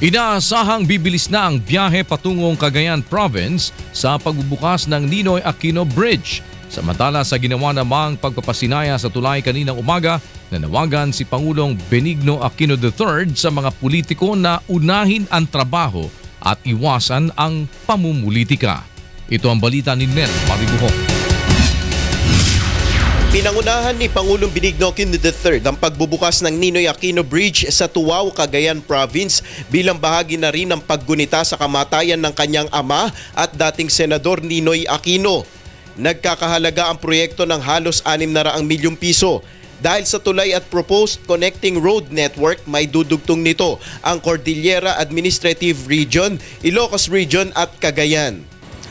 Inaasahang bibilis na ang biyahe patungong Cagayan Province sa pagbubukas ng Ninoy Aquino Bridge. Samantala sa ginawa namang pagpapasinaya sa tulay kaninang umaga, nanawagan si Pangulong Benigno Aquino III sa mga politiko na unahin ang trabaho at iwasan ang pamumulitika. Ito ang balita ni Nel Maribuhok. Pinangunahan ni Pangulong Benigno Aquino III ang pagbubukas ng Ninoy Aquino Bridge sa Tuwao, Cagayan Province bilang bahagi na rin ng paggunita sa kamatayan ng kanyang ama at dating Senador Ninoy Aquino. Nagkakahalaga ang proyekto ng halos 600 milyong piso. Dahil sa tulay at proposed connecting road network, may dudugtong nito ang Cordillera Administrative Region, Ilocos Region at Cagayan.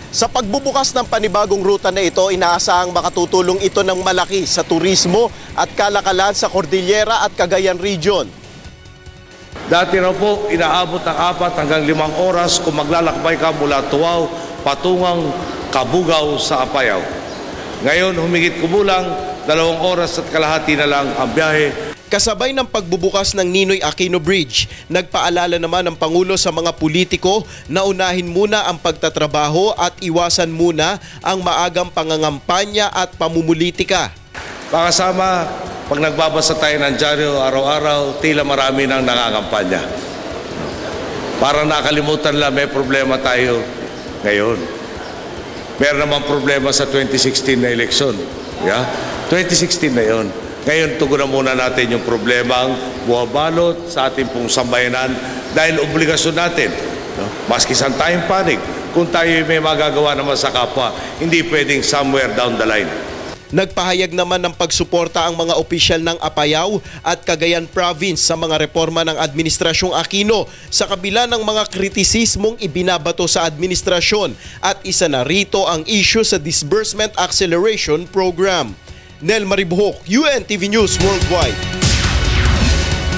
Sa pagbubukas ng panibagong ruta na ito, inaasahang makatutulong ito ng malaki sa turismo at kalakalan sa Cordillera at Cagayan Region. Dati raw po, inaabot ng apat hanggang limang oras kung maglalakbay ka mula Tuwaw patungang Kabugaw sa Apayaw. Ngayon, humigit kumulang dalawang oras at kalahati na lang ang biyahe Kasabay ng pagbubukas ng Ninoy Aquino Bridge, nagpaalala naman ng Pangulo sa mga politiko na unahin muna ang pagtatrabaho at iwasan muna ang maagang pangangampanya at pamumulitika. Pakasama, pag nagbabasa tayo ng dyaryo araw-araw, tila marami nang nangangampanya. Para nakalimutan lang may problema tayo ngayon. Meron naman problema sa 2016 na eleksyon. Yeah? 2016 na yon. Ngayon, tugunan muna natin yung problemang buwabalot sa ating pong sambayanan dahil obligasyon natin. No? Maski sa tayong panig, kung tayo may magagawa naman sa kapwa, hindi pwedeng somewhere down the line. Nagpahayag naman ng pagsuporta ang mga opisyal ng Apayao at Cagayan Province sa mga reforma ng Administrasyong Aquino sa kabila ng mga kritisismong ibinabato sa administrasyon at isa na rito ang issue sa Disbursement Acceleration Program. Nel Maribuhok, UNTV News Worldwide.